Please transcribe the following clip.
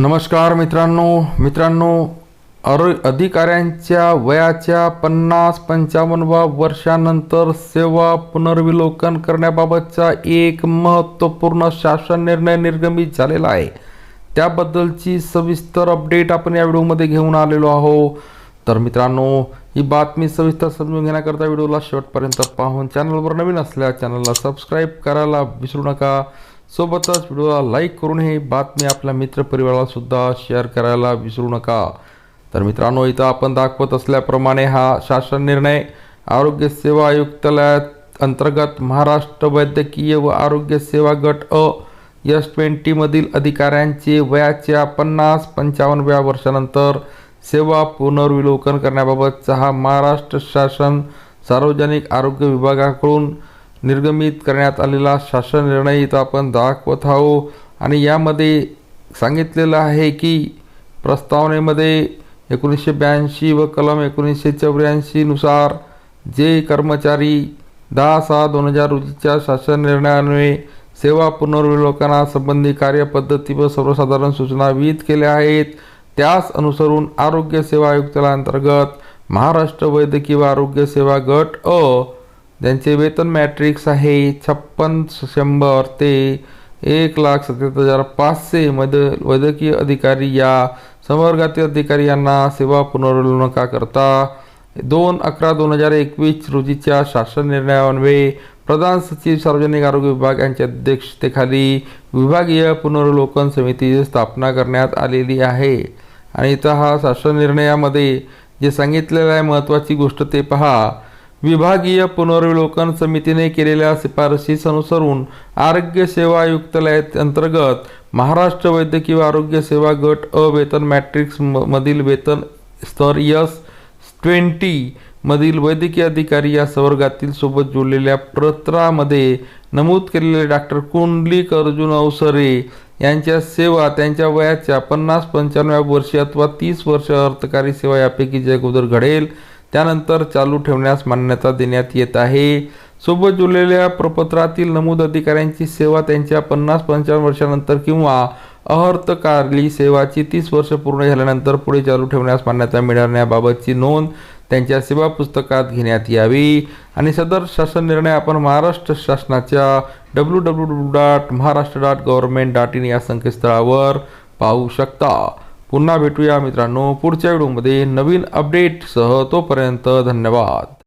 नमस्कार मित्रांनो मित्रांनो अर अधिकाऱ्यांच्या वयाच्या पन्नास पंचावन्नवा वर्षानंतर सेवा पुनर्विलोकन करण्याबाबतचा एक महत्त्वपूर्ण शासन निर्णय निर्गमित झालेला आहे. त्याबद्दलची सविस्तर अपडेट आपण या व्हिडिओमध्ये घेऊन आलेलो आहो. तर मित्रांनो ही बातमी सविस्तर समजून घेण्याकरता व्हिडिओला शेवटपर्यंत पाहून चॅनलवर नवीन असल्या चॅनलला सबस्क्राईब करायला विसरू नका. सोबतच व्हिडिओला लाईक करून ही बातमी आपल्या मित्रपरिवाराला सुद्धा शेअर करायला विसरू नका. तर मित्रांनो इथं आपण दाखवत असल्याप्रमाणे हा शासन निर्णय आरोग्य सेवा आयुक्तालयात अंतर्गत महाराष्ट्र वैद्यकीय व आरोग्य सेवा गट अ यस ट्वेंटीमधील अधिकाऱ्यांचे वयाच्या पन्नास पंचावन्नव्या वर्षानंतर सेवा पुनर्विलोकन करण्याबाबतचा हा महाराष्ट्र शासन सार्वजनिक आरोग्य विभागाकडून निर्गमित करण्यात आलेला शासन निर्णय इथं आपण दाखवत आहो आणि यामध्ये सांगितलेलं आहे की प्रस्तावनेमध्ये एकोणीसशे ब्याऐंशी व कलम एकोणीसशे चौऱ्याऐंशीनुसार जे कर्मचारी दहा सहा दोन हजार रोजीच्या शासन निर्णयान्वये सेवा पुनर्विलोकनासंबंधी कार्यपद्धती व सर्वसाधारण सूचना विहित केल्या आहेत त्यास अनुसरून आरोग्य सेवा आयुक्तालयाअंतर्गत महाराष्ट्र वैद्यकीय आरोग्य सेवा गट अ ज्यांचे वेतन मॅट्रिक्स आहे छप्पन शंभर ते एक लाख सत्याहत्तर हजार पाचशे मद वैद्यकीय अधिकारी या संवर्गातील अधिकारी यांना सेवा पुनर्विलोकनाकरता दोन अकरा दोन हजार एकवीस रोजीच्या शासन निर्णयान्वये प्रधान सचिव सार्वजनिक आरोग्य विभाग यांच्या अध्यक्षतेखाली विभागीय पुनर्वलोकन समितीची स्थापना करण्यात आलेली आहे. आणि इथं हा शासन निर्णयामध्ये जे सांगितलेलं आहे महत्त्वाची गोष्ट ते पहा. विभागीय पुनर्विलोकन समितीने केलेल्या शिफारशीस अनुसरून आरोग्य सेवा आयुक्तालया अंतर्गत महाराष्ट्र वैद्यकीय आरोग्य सेवा गट अ वेतन मॅट्रिक्स म- मधील वेतन स्तर यस ट्वेंटी मधील वैद्यकीय अधिकारी या संवर्गातील सोबत जोडलेल्या पत्रामध्ये नमूद केलेले डॉक्टर कुंडलिक अर्जुन अवसरे यांच्या सेवा त्यांच्या वयाच्या पन्नास पंच्याण्णव वर्षी अथवा तीस वर्ष अर्थकारी सेवा यापैकी जे अगोदर घडेल त्यानंतर चालू ठेवण्यास मान्यता देण्यात येत आहे. सोबत जुळलेल्या प्रपत्रातील नमूद अधिकाऱ्यांची सेवा त्यांच्या पन्नास पंचावन्न वर्षानंतर किंवा अहर्तकाली सेवाची तीस वर्ष पूर्ण झाल्यानंतर पुढे चालू ठेवण्यास मान्यता मिळवण्याबाबतची नोंद त्यांच्या सेवा पुस्तकात घेण्यात यावी. आणि सदर शासन निर्णय आपण महाराष्ट्र शासनाच्या W W W dot Maharashtra dot government dot in या संकेतस्थळावर पाहू शकता. पुन्हा भेटूया मित्रांनो पुढच्या व्हिडिओमध्ये. नवीन अपडेटसह तोपर्यंत धन्यवाद.